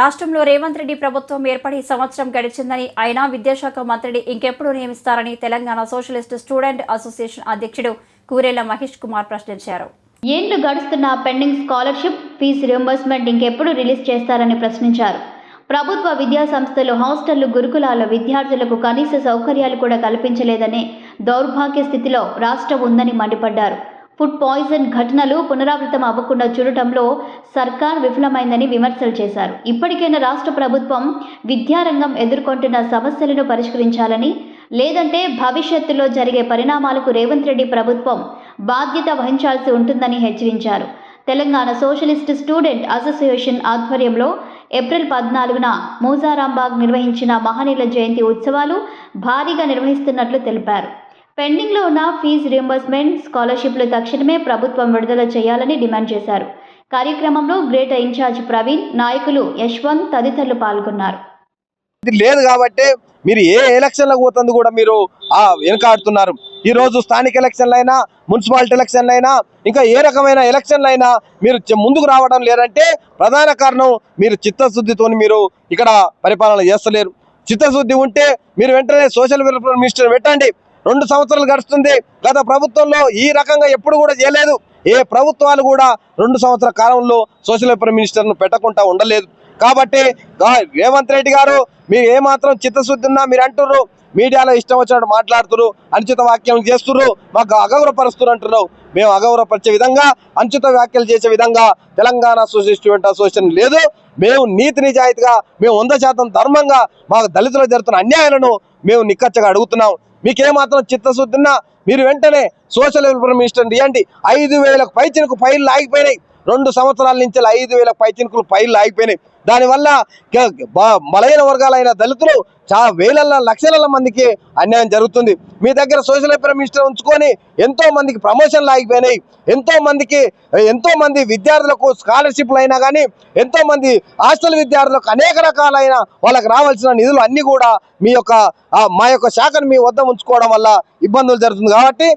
రాష్ట్రంలో రేవంత్ రెడ్డి ప్రభుత్వం ఏర్పడి సంవత్సరం గడిచిందని అయినా విద్యాశాఖ మంత్రిని ఇంకెప్పుడు నియమిస్తారని తెలంగాణ సోషలిస్ట్ స్టూడెంట్ అసోసియేషన్ అధ్యక్షుడు కూరేల మహేష్ కుమార్ ప్రశ్నించారు. ఏండ్లు గడుస్తున్న పెండింగ్ స్కాలర్షిప్ ఫీజు రియంబర్స్మెంట్ ఇంకెప్పుడు రిలీజ్ చేస్తారని ప్రశ్నించారు. ప్రభుత్వ విద్యా సంస్థలు హాస్టళ్ళు గురుకులాల విద్యార్థులకు కనీస సౌకర్యాలు కూడా కల్పించలేదనే దౌర్భాగ్య స్థితిలో రాష్ట్రం ఉందని మండిపడ్డారు. ఫుడ్ పాయిజన్ ఘటనలు పునరావృతం అవ్వకుండా చూడటంలో సర్కార్ విఫలమైందని విమర్శలు చేశారు. ఇప్పటికైనా రాష్ట్ర ప్రభుత్వం విద్యారంగం ఎదుర్కొంటున్న సమస్యలను పరిష్కరించాలని లేదంటే భవిష్యత్తులో జరిగే పరిణామాలకు రేవంత్ రెడ్డి ప్రభుత్వం బాధ్యత వహించాల్సి ఉంటుందని హెచ్చరించారు. తెలంగాణ సోషలిస్ట్ స్టూడెంట్ అసోసియేషన్ ఆధ్వర్యంలో ఏప్రిల్ పద్నాలుగున మూసారాంబాగ్ నిర్వహించిన మహనీయుల జయంతి ఉత్సవాలు భారీగా నిర్వహిస్తున్నట్లు తెలిపారు. పెండింగ్లో ఉన్న ఫీజు రియంబర్స్మెంట్ స్కాలర్షిప్లు తక్షణమే ప్రభుత్వం విడుదల చేయాలని డిమాండ్ చేశారు. కార్యక్రమంలో గ్రేటర్ ఇన్ఛార్జ్ ప్రవీణ్ నాయకులు యశ్వంత్ తదితరులు పాల్గొన్నారు. ఇది లేదు కాబట్టి మీరు ఏ ఎలక్షన్లకు పోతుంది కూడా మీరు ఆ వెనకాడుతున్నారు. ఈ రోజు స్థానిక ఎలక్షన్లు అయినా మున్సిపాలిటీ ఎలక్షన్లు అయినా ఇంకా ఏ రకమైన ఎలక్షన్లు అయినా మీరు ముందుకు రావడం లేదంటే ప్రధాన కారణం మీరు చిత్తశుద్ధితో మీరు ఇక్కడ పరిపాలన చేస్తలేరు. చిత్తశుద్ధి ఉంటే మీరు వెంటనే సోషల్ వెల్ఫేర్ మినిస్టర్ పెట్టండి. రెండు సంవత్సరాలు గడుస్తుంది. గత ప్రభుత్వంలో ఈ రకంగా ఎప్పుడు కూడా చేయలేదు. ఏ ప్రభుత్వాలు కూడా రెండు సంవత్సరాల కాలంలో సోషల్ వెల్ఫేర్ మినిస్టర్ను పెట్టకుండా ఉండలేదు. కాబట్టి రేవంత్ రెడ్డి గారు మీరు ఏమాత్రం చిత్తశుద్ధి ఉన్నా మీరు అంటున్నారు మీడియాలో ఇష్టం వచ్చినట్టు మాట్లాడుతున్నారు అనుచిత వ్యాఖ్యలు చేస్తున్నారు మాకు అగౌరవపరుస్తున్నారు అంటున్నారు మేము అగౌరవపరిచే విధంగా అనుచిత వ్యాఖ్యలు చేసే విధంగా తెలంగాణ సోషల్ స్టూడెంట్ అసోసియేషన్ లేదు. మేము నీతి నిజాయితీగా మేము వంద శాతం ధర్మంగా మాకు దళితులు జరుగుతున్న అన్యాయాలను మేము నిక్కచ్చగా అడుగుతున్నాం. మీకేమాత్రం చిత్తశుద్ధి మీరు వెంటనే సోషల్ వెల్ఫేర్ మినిస్టర్ ఇవ్వండి ఐదు వేలకు పైచినకు ఫైళ్ళు ఆగిపోయినాయి. రెండు సంవత్సరాల నుంచి ఐదు వేల పైచినకులు ఫైళ్ళు ఆగిపోయినాయి. దానివల్ల బలహీన వర్గాలైన దళితులు చాలా వేల లక్షల మందికి అన్యాయం జరుగుతుంది. మీ దగ్గర సోషల్ వెల్ఫేర్ మినిస్టర్ ఉంచుకొని ఎంతో మందికి ప్రమోషన్లు ఆగిపోయినాయి. ఎంతో మందికి ఎంతో మంది విద్యార్థులకు స్కాలర్షిప్లు అయినా కానీ ఎంతో మంది హాస్టల్ విద్యార్థులకు అనేక రకాలైన వాళ్ళకి రావాల్సిన నిధులు అన్ని కూడా మీ యొక్క మా యొక్క శాఖను మీ వద్ద ఉంచుకోవడం వల్ల ఇబ్బందులు జరుగుతుంది. కాబట్టి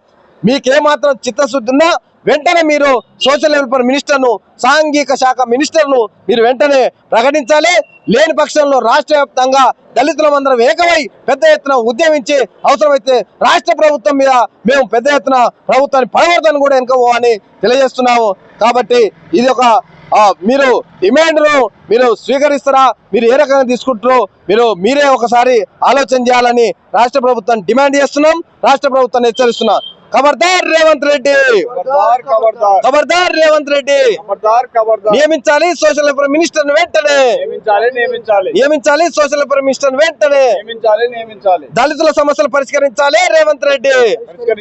మీకేమాత్రం చిత్తశుద్ధి ఉన్నా వెంటనే మీరు సోషల్ వెల్ఫేర్ మినిస్టర్ను సాంఘిక శాఖ మినిస్టర్ను మీరు వెంటనే ప్రకటించాలి. లేని పక్షంలో రాష్ట్ర వ్యాప్తంగా దళితులమందరం ఏకమై పెద్ద ఎత్తున ఉద్యమించి అవసరమైతే రాష్ట్ర ప్రభుత్వం మీద మేము పెద్ద ఎత్తున ప్రభుత్వాన్ని పడగొడతాను కూడా వెనుకపోవని తెలియజేస్తున్నాము. కాబట్టి ఇది ఒక మీరు డిమాండ్ను మీరు స్వీకరిస్తారా? మీరు ఏ రకంగా తీసుకుంటారో మీరు మీరే ఒకసారి ఆలోచన చేయాలని రాష్ట్ర ప్రభుత్వాన్ని డిమాండ్ చేస్తున్నాం. రాష్ట్ర ప్రభుత్వాన్ని హెచ్చరిస్తున్నాం. ఖబర్దార్ రేవంత్ రెడ్డి. ఖబర్దార్ రేవంత్ రెడ్డి. నియమించాలి సోషల్ వెల్ఫేర్ మినిస్టర్ వెంటనే. నియమించాలి సోషల్ వెల్ఫేర్ మినిస్టర్ వెంటనే. దళితుల సమస్యలు పరిష్కరించాలి రేవంత్ రెడ్డి.